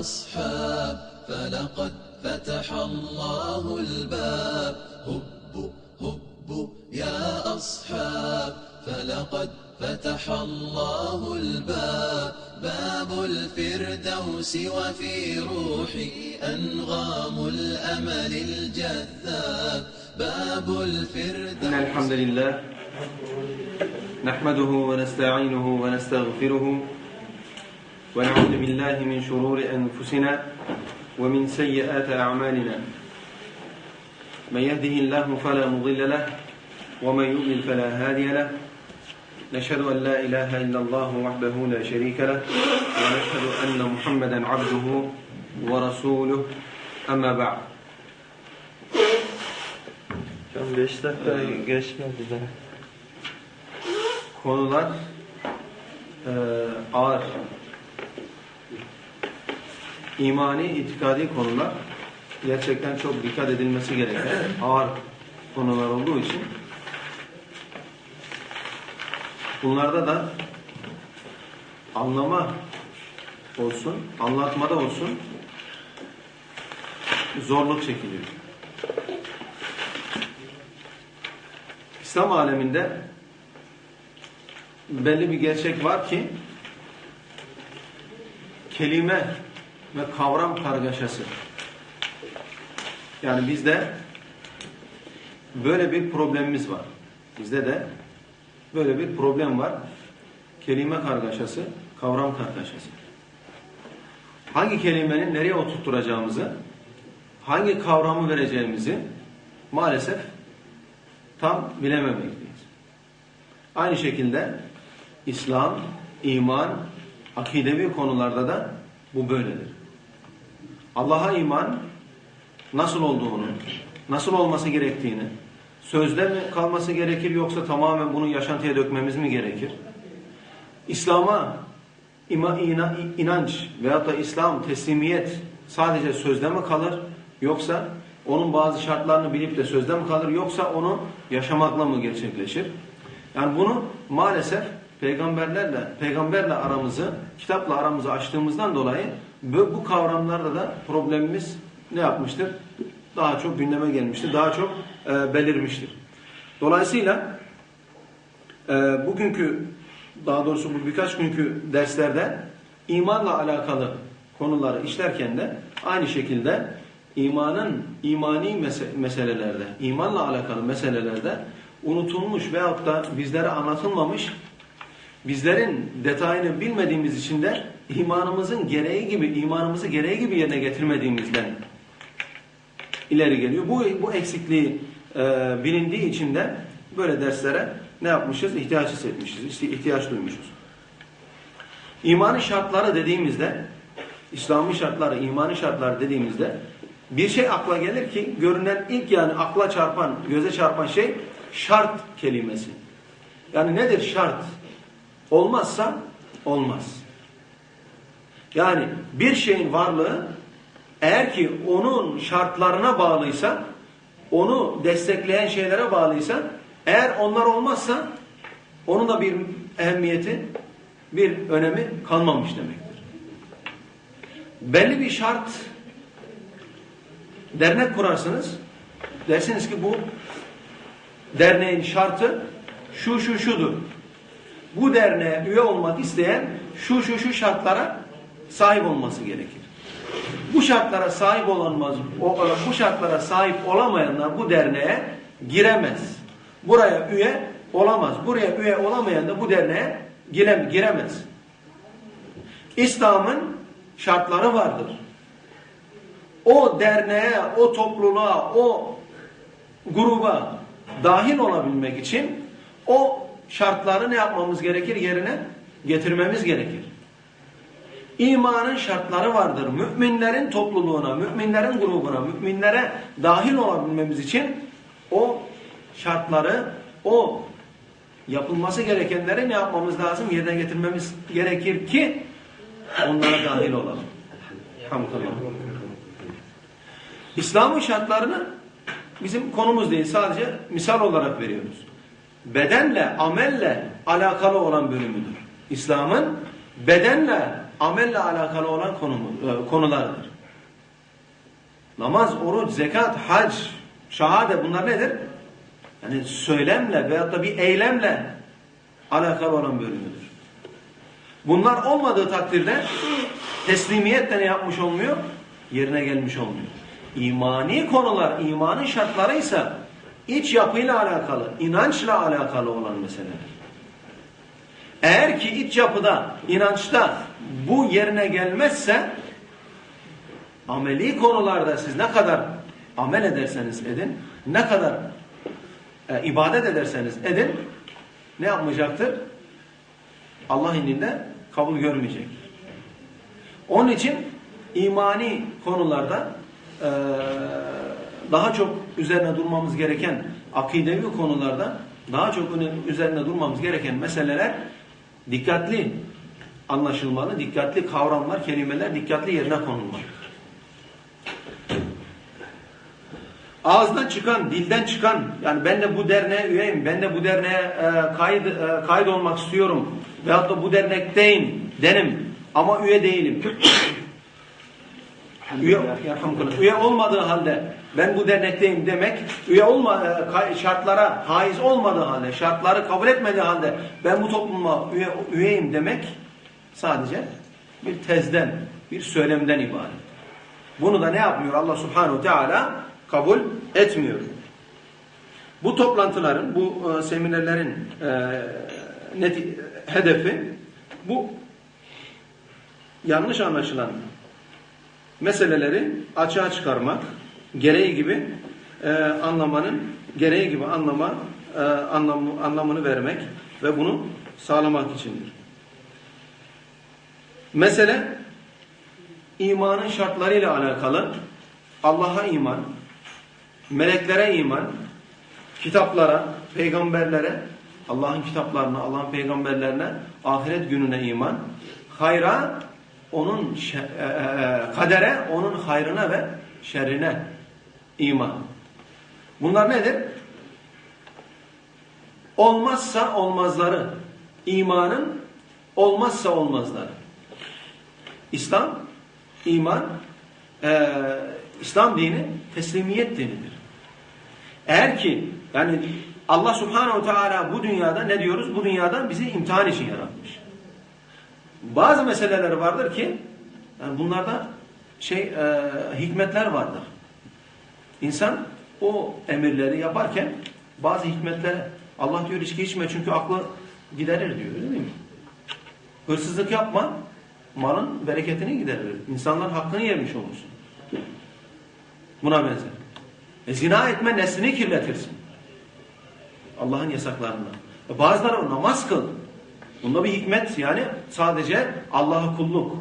أصحاب فلقد فتح الله الباب. هبوا هبوا يا أصحاب فلقد فتح الله الباب. باب الفردوس وفي روحي أنغام الأمل الجذاب. باب إن الفردوس الحمد لله نحمده ونستعينه ونستغفره ونعوذ بالله من شرور أنفسنا ومن سيئات أعمالنا من يهده الله فلا مضل له ومن يضلل فلا هادي له نشهد أن لا إله إلا الله وحده لا شريك له ونشهد أن محمدا عبده ورسوله أما بعد Şu an 5 dakika geçmedi daha. konular eee, ağır. İmani, itikadi konular gerçekten çok dikkat edilmesi gereken ağır konular olduğu için bunlarda da anlama olsun, anlatmada olsun zorluk çekiliyor. İslam aleminde belli bir gerçek var ki kelime ve kavram kargaşası. Yani bizde böyle bir problemimiz var. Bizde de böyle bir problem var. Kelime kargaşası, kavram kargaşası. Hangi kelimenin nereye oturtturacağımızı, hangi kavramı vereceğimizi maalesef tam bilememekteyiz. Aynı şekilde İslam, iman, akidevi konularda da bu böyledir. Allah'a iman nasıl olduğunu, nasıl olması gerektiğini, sözde mi kalması gerekir yoksa tamamen bunu yaşantıya dökmemiz mi gerekir? İslam'a inanç veyahut da İslam, teslimiyet sadece sözde mi kalır yoksa onun bazı şartlarını bilip de sözde mi kalır yoksa onu yaşamakla mı gerçekleşir? Yani bunu maalesef peygamberlerle, peygamberle aramızı, kitapla aramızı açtığımızdan dolayı bu, bu kavramlarda da problemimiz ne yapmıştır? Daha çok gündeme gelmiştir, daha çok e, belirmiştir. Dolayısıyla e, bugünkü, daha doğrusu bu birkaç günkü derslerde imanla alakalı konuları işlerken de aynı şekilde imanın imani mese- meselelerde, imanla alakalı meselelerde unutulmuş veyahut da bizlere anlatılmamış, bizlerin detayını bilmediğimiz için de imanımızın gereği gibi, imanımızı gereği gibi yerine getirmediğimizden ileri geliyor. Bu, bu eksikliği e, bilindiği için de böyle derslere ne yapmışız? İhtiyaç hissetmişiz, işte ihtiyaç duymuşuz. İmanın şartları dediğimizde, İslam'ın şartları, imanın şartları dediğimizde bir şey akla gelir ki görünen ilk yani akla çarpan, göze çarpan şey şart kelimesi. Yani nedir şart? Olmazsa olmaz. Yani bir şeyin varlığı eğer ki onun şartlarına bağlıysa, onu destekleyen şeylere bağlıysa, eğer onlar olmazsa onun da bir ehemmiyeti, bir önemi kalmamış demektir. Belli bir şart dernek kurarsınız. Dersiniz ki bu derneğin şartı şu şu şudur. Bu derneğe üye olmak isteyen şu şu şu şartlara sahip olması gerekir. Bu şartlara sahip olanmaz, bu şartlara sahip olamayanlar bu derneğe giremez. Buraya üye olamaz. Buraya üye olamayan da bu derneğe girem- giremez. İslam'ın şartları vardır. O derneğe, o topluluğa, o gruba dahil olabilmek için o şartları ne yapmamız gerekir? Yerine getirmemiz gerekir. İmanın şartları vardır. Müminlerin topluluğuna, müminlerin grubuna, müminlere dahil olabilmemiz için o şartları, o yapılması gerekenleri ne yapmamız lazım? Yerine getirmemiz gerekir ki onlara dahil olalım. Hamdülillah. İslam'ın şartlarını bizim konumuz değil sadece misal olarak veriyoruz. Bedenle, amelle alakalı olan bölümüdür. İslam'ın bedenle amelle alakalı olan konu, e, konulardır. Namaz, oruç, zekat, hac, şahade bunlar nedir? Yani söylemle veyahut da bir eylemle alakalı olan bölümüdür. Bunlar olmadığı takdirde teslimiyet de ne yapmış olmuyor? Yerine gelmiş olmuyor. İmani konular, imanın şartları ise iç yapıyla alakalı, inançla alakalı olan meseleler. Eğer ki iç yapıda, inançta bu yerine gelmezse ameli konularda siz ne kadar amel ederseniz edin, ne kadar e, ibadet ederseniz edin, ne yapmayacaktır? Allah indinde kabul görmeyecek. Onun için imani konularda e, daha çok üzerine durmamız gereken akidevi konularda daha çok üzerine durmamız gereken meseleler dikkatli anlaşılmalı, dikkatli kavramlar, kelimeler dikkatli yerine konulmalı. Ağızdan çıkan, dilden çıkan, yani ben de bu derneğe üyeyim, ben de bu derneğe e, kayıt, e, kayıt olmak istiyorum veyahut da bu dernekteyim denim ama üye değilim. Üye, üye olmadığı halde ben bu dernekteyim demek, üye olma, e, şartlara haiz olmadığı halde, şartları kabul etmediği halde ben bu topluma üye, üyeyim demek sadece bir tezden, bir söylemden ibaret. Bunu da ne yapmıyor Allah Subhanahu Teala kabul etmiyor. Bu toplantıların, bu e, seminerlerin e, neti- hedefi bu yanlış anlaşılan meseleleri açığa çıkarmak, gereği gibi e, anlamanın gereği gibi anlama e, anlamı, anlamını vermek ve bunu sağlamak içindir. Mesele imanın şartlarıyla alakalı Allah'a iman, meleklere iman, kitaplara, peygamberlere, Allah'ın kitaplarına, Allah'ın peygamberlerine, ahiret gününe iman, hayra, onun şe- e, e, kadere, onun hayrına ve şerrine iman. Bunlar nedir? Olmazsa olmazları, imanın olmazsa olmazları. İslam, iman, e, İslam dini teslimiyet dinidir. Eğer ki yani Allah Subhanahu Teala bu dünyada ne diyoruz? Bu dünyadan bizi imtihan için yaratmış. Bazı meseleler vardır ki yani bunlarda şey e, hikmetler vardır. İnsan o emirleri yaparken bazı hikmetlere Allah diyor içki içme çünkü aklı giderir diyor değil mi? Hırsızlık yapma malın bereketini giderir. İnsanların hakkını yemiş olursun. Buna benzer. E, zina etme neslini kirletirsin. Allah'ın yasaklarından. E, bazıları namaz kıl. Bunda bir hikmet yani sadece Allah'a kulluk.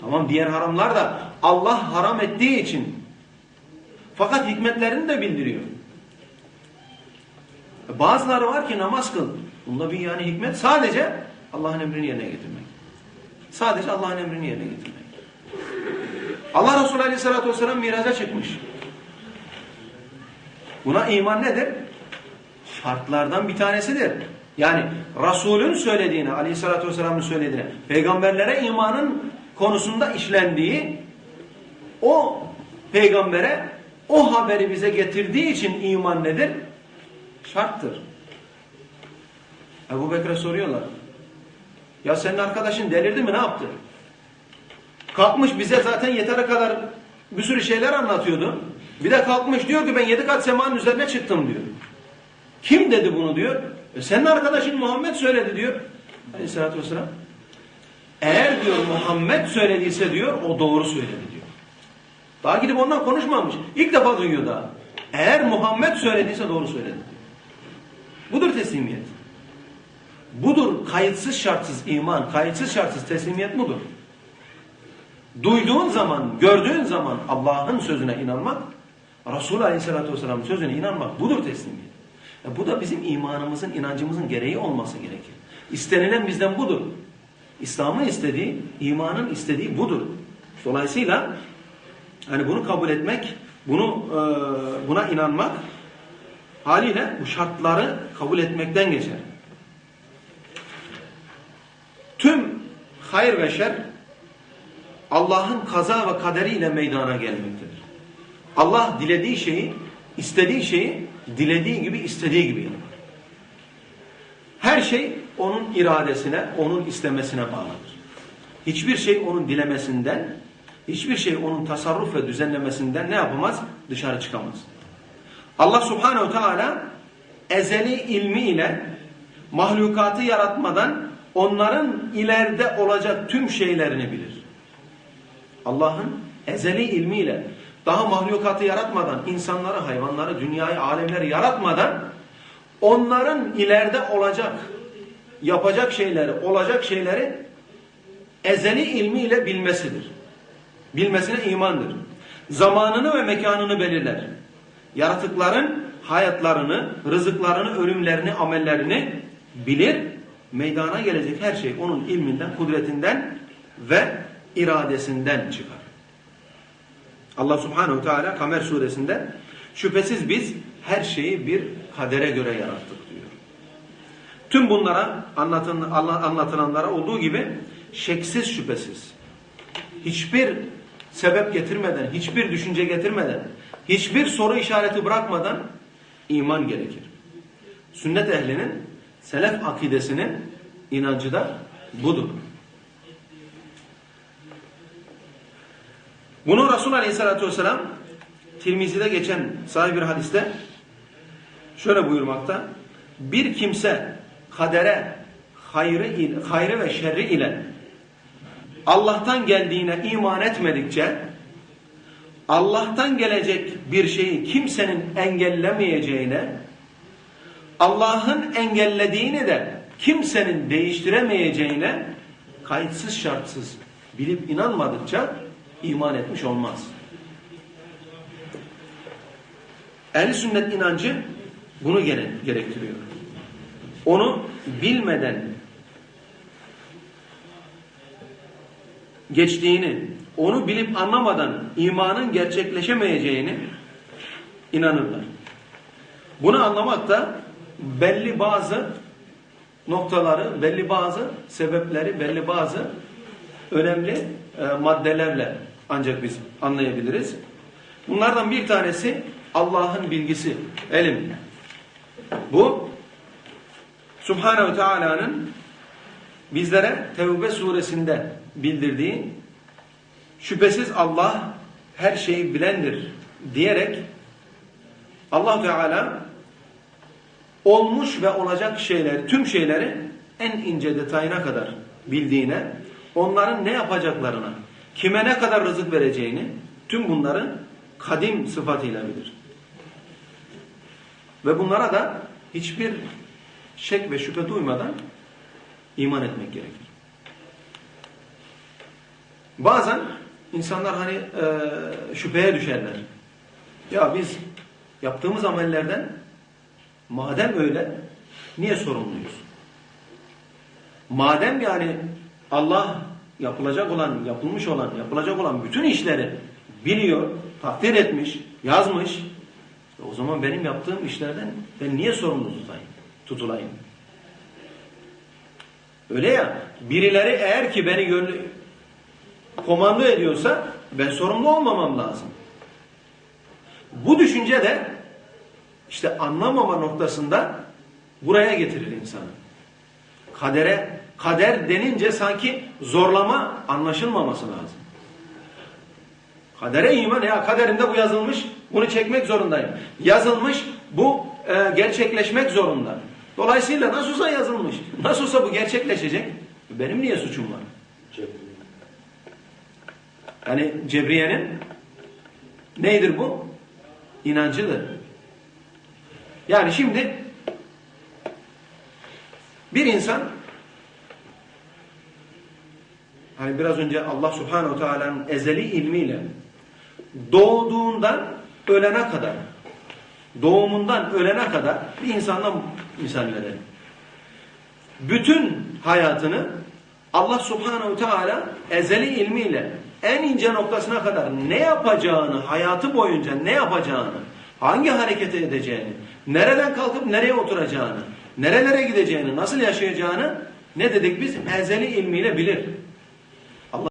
Tamam diğer haramlar da Allah haram ettiği için. Fakat hikmetlerini de bildiriyor. Bazıları var ki namaz kıl. Bunda bir yani hikmet sadece Allah'ın emrini yerine getirmek. Sadece Allah'ın emrini yerine getirmek. Allah Resulü Aleyhisselatü Vesselam miraca çıkmış. Buna iman nedir? Şartlardan bir tanesidir. Yani Resulün söylediğini, Aleyhisselatü Vesselam'ın söylediğini, peygamberlere imanın konusunda işlendiği, o peygambere o haberi bize getirdiği için iman nedir? Şarttır. Ebu Bekir'e soruyorlar. Ya senin arkadaşın delirdi mi ne yaptı? Kalkmış bize zaten yeteri kadar bir sürü şeyler anlatıyordu. Bir de kalkmış diyor ki ben yedi kat semanın üzerine çıktım diyor. Kim dedi bunu diyor. E senin arkadaşın Muhammed söyledi diyor. Aleyhissalatü vesselam. Eğer diyor Muhammed söylediyse diyor o doğru söyledi diyor. Daha gidip ondan konuşmamış. İlk defa duyuyor daha. Eğer Muhammed söylediyse doğru söyledi diyor. Budur teslimiyet. Budur kayıtsız şartsız iman, kayıtsız şartsız teslimiyet budur. Duyduğun zaman, gördüğün zaman Allah'ın sözüne inanmak, Resulü Aleyhisselatü Vesselam'ın sözüne inanmak budur teslimiyet. E bu da bizim imanımızın, inancımızın gereği olması gerekir. İstenilen bizden budur. İslam'ın istediği, imanın istediği budur. Dolayısıyla hani bunu kabul etmek, bunu e, buna inanmak haliyle bu şartları kabul etmekten geçer. Tüm hayır ve şer Allah'ın kaza ve kaderiyle meydana gelmektedir. Allah dilediği şeyi, istediği şeyi dilediği gibi istediği gibi yapar. Her şey onun iradesine, onun istemesine bağlıdır. Hiçbir şey onun dilemesinden, hiçbir şey onun tasarruf ve düzenlemesinden ne yapamaz? Dışarı çıkamaz. Allah subhanehu teala ezeli ilmiyle mahlukatı yaratmadan onların ileride olacak tüm şeylerini bilir. Allah'ın ezeli ilmiyle daha mahlukatı yaratmadan, insanları, hayvanları, dünyayı, alemleri yaratmadan onların ileride olacak, yapacak şeyleri, olacak şeyleri ezeli ilmiyle bilmesidir. Bilmesine imandır. Zamanını ve mekanını belirler. Yaratıkların hayatlarını, rızıklarını, ölümlerini, amellerini bilir. Meydana gelecek her şey onun ilminden, kudretinden ve iradesinden çıkar. Allah Subhanahu Teala Kamer suresinde şüphesiz biz her şeyi bir kadere göre yarattık diyor. Tüm bunlara anlatın, anlatılanlara olduğu gibi şeksiz şüphesiz hiçbir sebep getirmeden, hiçbir düşünce getirmeden, hiçbir soru işareti bırakmadan iman gerekir. Sünnet ehlinin, selef akidesinin inancı da budur. Bunu Resul Aleyhisselatü Vesselam Tirmizi'de geçen sahih bir hadiste şöyle buyurmakta. Bir kimse kadere hayrı, hayrı ve şerri ile Allah'tan geldiğine iman etmedikçe Allah'tan gelecek bir şeyi kimsenin engellemeyeceğine Allah'ın engellediğini de kimsenin değiştiremeyeceğine kayıtsız şartsız bilip inanmadıkça iman etmiş olmaz. Ehl-i sünnet inancı bunu gerektiriyor. Onu bilmeden geçtiğini, onu bilip anlamadan imanın gerçekleşemeyeceğini inanırlar. Bunu anlamak da belli bazı noktaları, belli bazı sebepleri, belli bazı önemli e, maddelerle ancak biz anlayabiliriz. Bunlardan bir tanesi Allah'ın bilgisi, elim. Bu Subhanehu Teala'nın bizlere Tevbe suresinde bildirdiği şüphesiz Allah her şeyi bilendir diyerek Allah Teala olmuş ve olacak şeyler, tüm şeyleri en ince detayına kadar bildiğine, onların ne yapacaklarına, kime ne kadar rızık vereceğini, tüm bunları kadim sıfatıyla bilir. Ve bunlara da hiçbir şek ve şüphe duymadan iman etmek gerekir. Bazen insanlar hani e, şüpheye düşerler. Ya biz yaptığımız amellerden madem öyle niye sorumluyuz? Madem yani Allah yapılacak olan, yapılmış olan, yapılacak olan bütün işleri biliyor, takdir etmiş, yazmış. O zaman benim yaptığım işlerden ben niye sorumlu tutayım, tutulayım? Öyle ya, birileri eğer ki beni gönlü, komando ediyorsa ben sorumlu olmamam lazım. Bu düşünce de işte anlamama noktasında buraya getirir insanı. Kadere, kader denince sanki zorlama anlaşılmaması lazım. Kadere iman ya kaderimde bu yazılmış bunu çekmek zorundayım. Yazılmış bu e, gerçekleşmek zorunda. Dolayısıyla nasıl olsa yazılmış. Nasıl olsa bu gerçekleşecek. Benim niye suçum var? Yani Cebriye'nin neydir bu? İnancıdır. Yani şimdi bir insan hani biraz önce Allah Subhanahu Teala'nın ezeli ilmiyle doğduğundan ölene kadar doğumundan ölene kadar bir insandan misal verelim. Bütün hayatını Allah Subhanahu Teala ezeli ilmiyle en ince noktasına kadar ne yapacağını, hayatı boyunca ne yapacağını, hangi hareketi edeceğini, nereden kalkıp nereye oturacağını, nerelere gideceğini, nasıl yaşayacağını ne dedik biz? Ezeli ilmiyle bilir.